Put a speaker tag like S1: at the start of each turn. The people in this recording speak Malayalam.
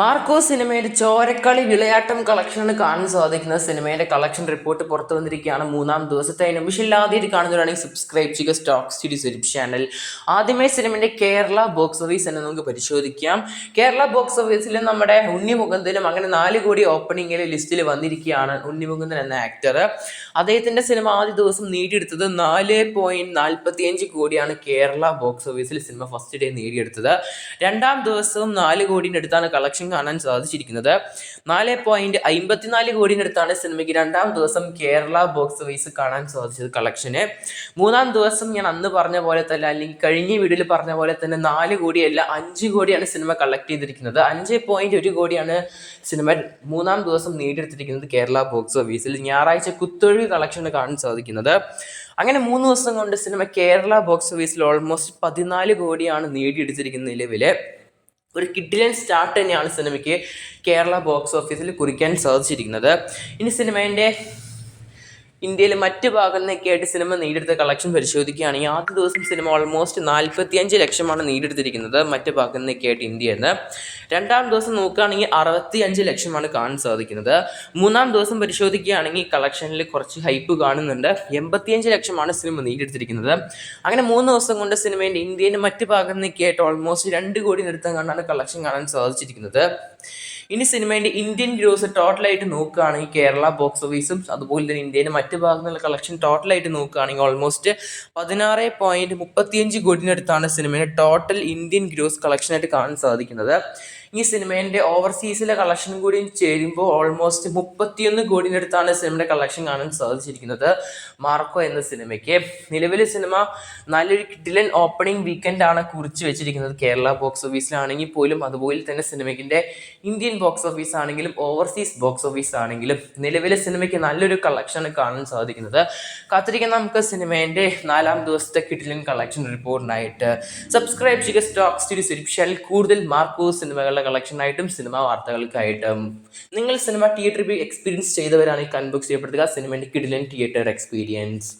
S1: മാർക്കോ സിനിമയുടെ ചോരക്കളി വിളയാട്ടം കളക്ഷനാണ് കാണാൻ സാധിക്കുന്നത്. സിനിമയുടെ കളക്ഷൻ റിപ്പോർട്ട് പുറത്തു വന്നിരിക്കുകയാണ്. മൂന്നാം ദിവസത്തെ നിമിഷം ആദ്യമായിട്ട് കാണുന്നവരാണെങ്കിൽ സബ്സ്ക്രൈബ് ചെയ്യുക. സ്റ്റോക്ക് സ്റ്റഡീസ് യൂട്യൂബ് ചാനൽ ആദ്യമേ സിനിമയുടെ കേരള ബോക്സ് ഓഫീസ് എന്ന് നമുക്ക് പരിശോധിക്കാം. കേരള ബോക്സ് ഓഫീസിൽ നമ്മുടെ ഉണ്ണി മുകുന്ദനും അങ്ങനെ നാല് കോടി ഓപ്പണിംഗിൽ ലിസ്റ്റിൽ വന്നിരിക്കുകയാണ് ഉണ്ണി മുകുന്ദൻ എന്ന ആക്ടർ അദ്ദേഹത്തിന്റെ സിനിമ ആദ്യ ദിവസം നേടിയെടുത്തത് നാല് പോയിന്റ് നാൽപ്പത്തിയഞ്ച് കോടിയാണ് കേരള ബോക്സ് ഓഫീസിൽ സിനിമ ഫസ്റ്റ് ഡേ നേടിയെടുത്തത്. രണ്ടാം ദിവസവും നാല് കോടിന്റെ അടുത്താണ് കളക്ഷൻ കാണാൻ സാധിച്ചിരിക്കുന്നത്. നാല് പോയിന്റ് അമ്പത്തിനാല് കോടിയുടെ സിനിമയ്ക്ക് രണ്ടാം ദിവസം കേരള ബോക്സ് ഓഫീസ് കാണാൻ സാധിച്ചത് കളക്ഷന് മൂന്നാം ദിവസം ഞാൻ അന്ന് പറഞ്ഞ പോലെ തന്നെ അല്ലെങ്കിൽ കഴിഞ്ഞ വീഡിയോയിൽ പറഞ്ഞ പോലെ തന്നെ നാല് കോടിയല്ല അഞ്ച് കോടിയാണ് സിനിമ കളക്ട് ചെയ്തിരിക്കുന്നത്. അഞ്ച് പോയിന്റ് ഒരു കോടിയാണ് സിനിമ മൂന്നാം ദിവസം നേടിയെടുത്തിരിക്കുന്നത് കേരള ബോക്സ് ഓഫീസിൽ ഞായറാഴ്ച കുത്തൊഴി കളക്ഷൻ കാണാൻ സാധിക്കുന്നത്. അങ്ങനെ മൂന്ന് ദിവസം കൊണ്ട് സിനിമ കേരള ബോക്സ് ഓഫീസിൽ ഓൾമോസ്റ്റ് പതിനാല് കോടിയാണ് നേടിയെടുത്തിരിക്കുന്നത് നിലവിൽ ഒരു കിഡിലൻ സ്റ്റാർട്ട് തന്നെയാണ് സിനിമയ്ക്ക് കേരള ബോക്സ് ഓഫീസിൽ കുറിക്കാൻ സാധിച്ചിരിക്കുന്നത്. ഇനി സിനിമേന്റെ ഇന്ത്യയിലെ മറ്റ് ഭാഗങ്ങളിലൊക്കെ ആയിട്ട് സിനിമ നേടിയെടുത്ത കളക്ഷൻ പരിശോധിക്കുകയാണെങ്കിൽ ആദ്യ ദിവസം സിനിമ ഓൾമോസ്റ്റ് നാൽപ്പത്തിയഞ്ച് ലക്ഷമാണ് നേടിയെടുത്തിരിക്കുന്നത് മറ്റ് ഭാഗങ്ങളിലൊക്കെ ആയിട്ട് ഇന്ത്യയിൽ നിന്ന്. രണ്ടാം ദിവസം നോക്കുകയാണെങ്കിൽ അറുപത്തി അഞ്ച് ലക്ഷമാണ് കാണാൻ സാധിക്കുന്നത്. മൂന്നാം ദിവസം പരിശോധിക്കുകയാണെങ്കിൽ കളക്ഷനിൽ കുറച്ച് ഹൈപ്പ് കാണുന്നുണ്ട്. എൺപത്തിയഞ്ച് ലക്ഷമാണ് സിനിമ നേടിയെടുത്തിരിക്കുന്നത്. അങ്ങനെ മൂന്ന് ദിവസം കൊണ്ട് സിനിമേന്റെ ഇന്ത്യയിലെ മറ്റ് ഭാഗങ്ങളിലൊക്കെ ആയിട്ട് ഓൾമോസ്റ്റ് രണ്ട് കോടി നൃത്തം കണ്ടാണ് കളക്ഷൻ കാണാൻ സാധിച്ചിരിക്കുന്നത്. ഇനി സിനിമേന്റെ ഇന്ത്യൻ ഗ്രോസ് ടോട്ടലായിട്ട് നോക്കുകയാണെങ്കിൽ കേരള ബോക്സ് ഓഫീസും അതുപോലെ തന്നെ ഇന്ത്യയിലെ മറ്റ് ഭാഗങ്ങളിലെ കളക്ഷൻ ടോട്ടലായിട്ട് നോക്കുകയാണെങ്കിൽ ഓൾമോസ്റ്റ് പതിനാറ് പോയിന്റ് മുപ്പത്തിയഞ്ച് കോടിനടുത്താണ് സിനിമയുടെ ടോട്ടൽ ഇന്ത്യൻ ഗ്രോസ് കളക്ഷനായിട്ട് കാണാൻ സാധിക്കുന്നത്. ഈ സിനിമേന്റെ ഓവർസീസിലെ കളക്ഷൻ കൂടി ചേരുമ്പോൾ ഓൾമോസ്റ്റ് മുപ്പത്തിയൊന്ന് കോടിനടുത്താണ് സിനിമയുടെ കളക്ഷൻ കാണാൻ സാധിച്ചിരിക്കുന്നത്. മാർക്കോ എന്ന സിനിമയ്ക്ക്. നിലവിലെ സിനിമ നല്ലൊരു കിഡിലൻ ഓപ്പണിംഗ് വീക്കെൻഡ് ആണ് കുറിച്ച് വെച്ചിരിക്കുന്നത്. കേരള ബോക്സ് ഓഫീസിലാണെങ്കിൽ പോലും അതുപോലെ തന്നെ സിനിമയ്ക്കിന്റെ ഇന്ത്യൻ ബോക്സ് ഓഫീസ് ആണെങ്കിലും ഓവർസീസ് ബോക്സ് ഓഫീസ് ആണെങ്കിലും നിലവിലെ സിനിമയ്ക്ക് നല്ലൊരു കളക്ഷൻ കാണാൻ സാധിക്കുന്നത്. കാത്തിരിക്കുന്ന നമുക്ക് സിനിമേന്റെ നാലാം ദിവസത്തെ കിഡിലൻ കളക്ഷൻ റിപ്പോർട്ടിനായിട്ട് സബ്സ്ക്രൈബ് ചെയ്യുക സ്റ്റോക്സ് ടു കൂടുതൽ മാർക്കോ സിനിമകളുടെ കളക്ഷനായിട്ടും സിനിമ വാർത്തകൾക്കായിട്ടും. നിങ്ങൾ സിനിമ തിയേറ്ററിൽ എക്സ്പീരിയൻസ് ചെയ്തവരാണെങ്കിൽ കൺബുക്ക് ചെയ്യപ്പെടുത്തുക സിനിമേന്റെ കിഡിലൻ തിയേറ്റർ എക്സ്പീരിയൻസ്